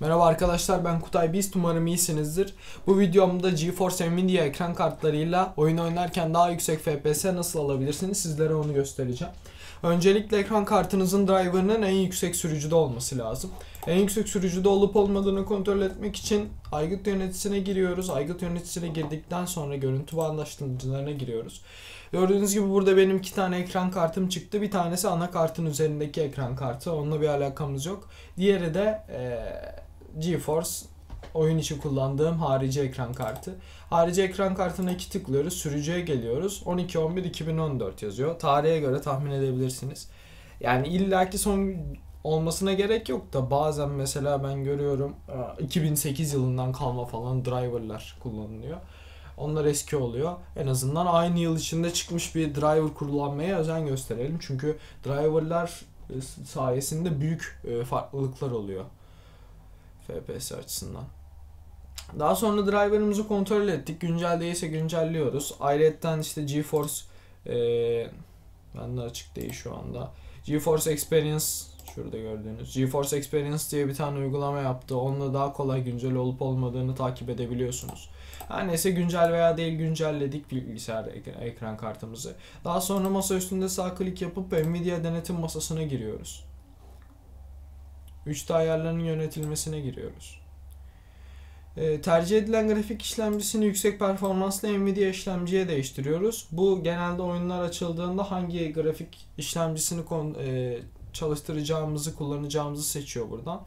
Merhaba arkadaşlar ben Kutay Beast umarım iyisinizdir. Bu videomda GeForce Nvidia ekran kartlarıyla oyun oynarken daha yüksek FPS nasıl alabilirsiniz sizlere onu göstereceğim. Öncelikle ekran kartınızın driver'ının en yüksek sürücüde olması lazım. En yüksek sürücüde olup olmadığını kontrol etmek için aygıt yöneticisine giriyoruz. Aygıt yöneticisine girdikten sonra görüntü bağdaştırıcılarına giriyoruz. Gördüğünüz gibi burada benim iki tane ekran kartım çıktı. Bir tanesi anakartın üzerindeki ekran kartı. Onunla bir alakamız yok. Diğeri de ee, GeForce oyun için kullandığım harici ekran kartı. Harici ekran kartına iki tıklıyoruz. Sürücüye geliyoruz. 12-11-2014 yazıyor. Tarihe göre tahmin edebilirsiniz. Yani illaki son olmasına gerek yok da bazen mesela ben görüyorum 2008 yılından kalma falan driverlar kullanılıyor. Onlar eski oluyor. En azından aynı yıl içinde çıkmış bir driver kullanmaya özen gösterelim. Çünkü driverlar sayesinde büyük e, farklılıklar oluyor. FPS açısından. Daha sonra driver'ımızı kontrol ettik. Güncel değilse güncelliyoruz. Ayrıca işte GeForce e, ben de açık değil şu anda. GeForce Experience şurada gördüğünüz GeForce Experience diye bir tane uygulama yaptı. Onunla daha kolay güncel olup olmadığını takip edebiliyorsunuz. Her neyse güncel veya değil güncelledik bilgisayar ekran kartımızı. Daha sonra masa üstünde sağ klik yapıp Nvidia denetim masasına giriyoruz. 3D ayarlarının yönetilmesine giriyoruz. E, tercih edilen grafik işlemcisini yüksek performanslı Nvidia işlemciye değiştiriyoruz. Bu genelde oyunlar açıldığında hangi grafik işlemcisini e, çalıştıracağımızı, kullanacağımızı seçiyor buradan.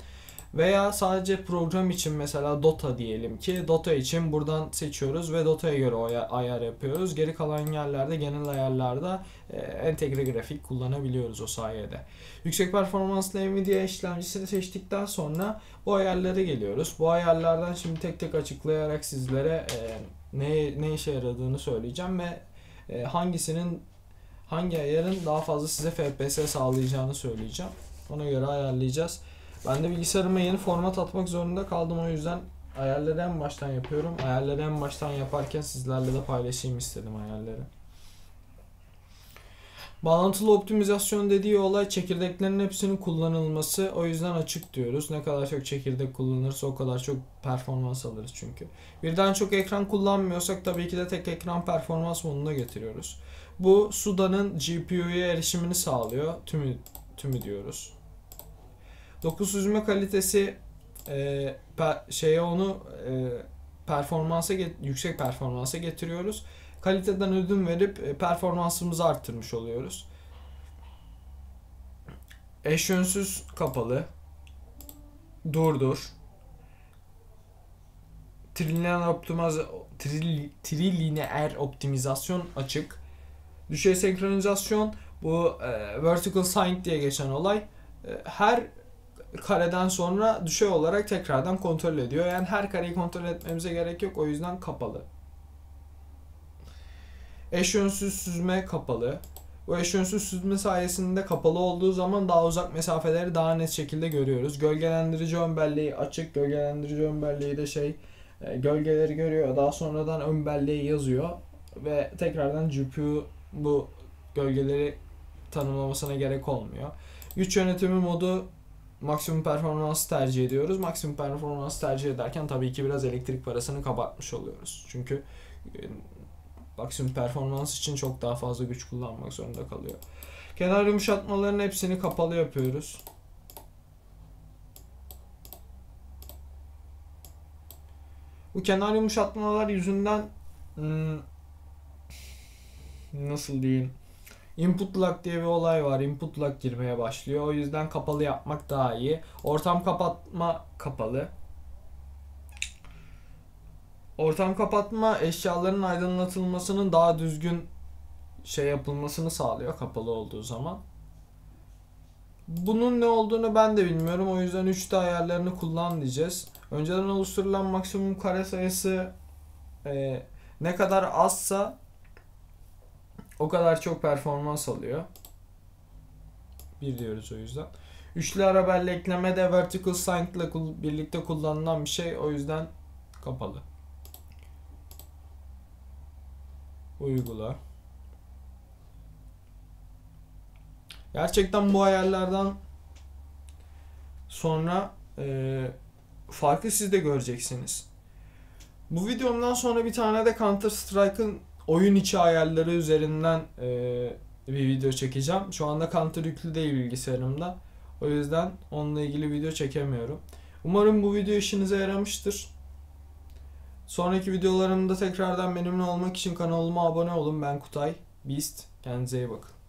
Veya sadece program için mesela Dota diyelim ki Dota için buradan seçiyoruz ve Dota'ya göre ayar yapıyoruz. Geri kalan yerlerde genel ayarlarda e, entegre grafik kullanabiliyoruz o sayede. Yüksek performanslı Nvidia işlemcisini seçtikten sonra bu ayarlara geliyoruz. Bu ayarlardan şimdi tek tek açıklayarak sizlere e, ne, ne işe yaradığını söyleyeceğim ve e, hangisinin hangi ayarın daha fazla size FPS sağlayacağını söyleyeceğim. Ona göre ayarlayacağız. Ben de bilgisayarıma yeni format atmak zorunda kaldım o yüzden ayarları en baştan yapıyorum. Ayarları en baştan yaparken sizlerle de paylaşayım istedim ayarları. Bağlantılı optimizasyon dediği olay çekirdeklerin hepsinin kullanılması. O yüzden açık diyoruz. Ne kadar çok çekirdek kullanırsa o kadar çok performans alırız çünkü. Birden çok ekran kullanmıyorsak tabii ki de tek ekran performans moduna getiriyoruz. Bu SUDA'nın GPU'ya erişimini sağlıyor. Tümü, tümü diyoruz. Doku süzme kalitesi e, per, şeye onu e, performansa yüksek performansa getiriyoruz. Kaliteden ödün verip e, performansımızı arttırmış oluyoruz. Eş yönsüz kapalı. Durdur. Trilineer optimaz tril, trilineer optimizasyon açık. Düşey senkronizasyon bu e, vertical sync diye geçen olay. E, her kareden sonra düşey olarak tekrardan kontrol ediyor. Yani her kareyi kontrol etmemize gerek yok. O yüzden kapalı. Eş yönsüz süzme kapalı. Bu eş yönsüz süzme sayesinde kapalı olduğu zaman daha uzak mesafeleri daha net şekilde görüyoruz. Gölgelendirici ön belleği açık. Gölgelendirici ön belleği de şey e, gölgeleri görüyor. Daha sonradan ön belleği yazıyor. Ve tekrardan GPU bu gölgeleri tanımlamasına gerek olmuyor. Güç yönetimi modu maksimum performans tercih ediyoruz. Maksimum performans tercih ederken tabii ki biraz elektrik parasını kabartmış oluyoruz. Çünkü e, maksimum performans için çok daha fazla güç kullanmak zorunda kalıyor. Kenar yumuşatmaların hepsini kapalı yapıyoruz. Bu kenar yumuşatmalar yüzünden hmm, nasıl diyeyim Input lag diye bir olay var. Input lag girmeye başlıyor. O yüzden kapalı yapmak daha iyi. Ortam kapatma kapalı. Ortam kapatma eşyaların aydınlatılmasının daha düzgün şey yapılmasını sağlıyor kapalı olduğu zaman. Bunun ne olduğunu ben de bilmiyorum. O yüzden 3 ayarlarını kullan diyeceğiz. Önceden oluşturulan maksimum kare sayısı e, ne kadar azsa o kadar çok performans alıyor. Bir diyoruz o yüzden. Üçlü ara bellekleme de vertical sync ile birlikte kullanılan bir şey. O yüzden kapalı. Uygula. Gerçekten bu ayarlardan sonra e, farkı siz de göreceksiniz. Bu videomdan sonra bir tane de Counter Strike'ın oyun içi ayarları üzerinden e, bir video çekeceğim. Şu anda Counter yüklü değil bilgisayarımda. O yüzden onunla ilgili video çekemiyorum. Umarım bu video işinize yaramıştır. Sonraki videolarımda tekrardan benimle olmak için kanalıma abone olun. Ben Kutay Beast. Kendinize iyi bakın.